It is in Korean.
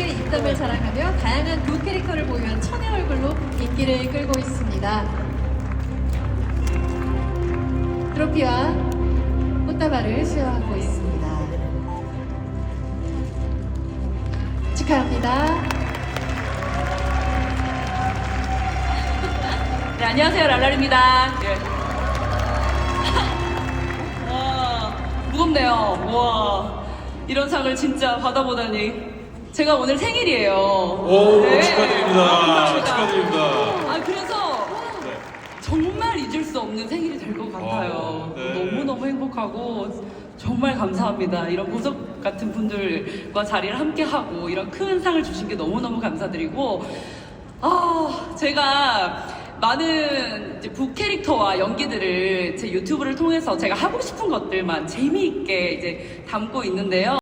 특유의 입담을 자랑하며 다양한 두 캐릭터를 보유한 천의 얼굴로 인기를 끌고 있습니다. 트로피와 꽃다발을 수여하고 있습니다. 축하합니다. 네, 안녕하세요. 랄랄입니다. 예. 와, 무겁네요. 와, 이런 상을 진짜 받아보다니. 제가 오늘 생일이에요. 오, 네. 축하드립니다. 감사합니다. 축하드립니다. 아, 그래서 네. 정말 잊을 수 없는 생일이 될 것 같아요. 어, 네. 너무너무 행복하고 정말 감사합니다. 이런 보석 같은 분들과 자리를 함께 하고 이런 큰 상을 주신 게 너무너무 감사드리고 아, 제가 많은 이제 북캐릭터와 연기들을 제 유튜브를 통해서 제가 하고 싶은 것들만 재미있게 이제 담고 있는데요.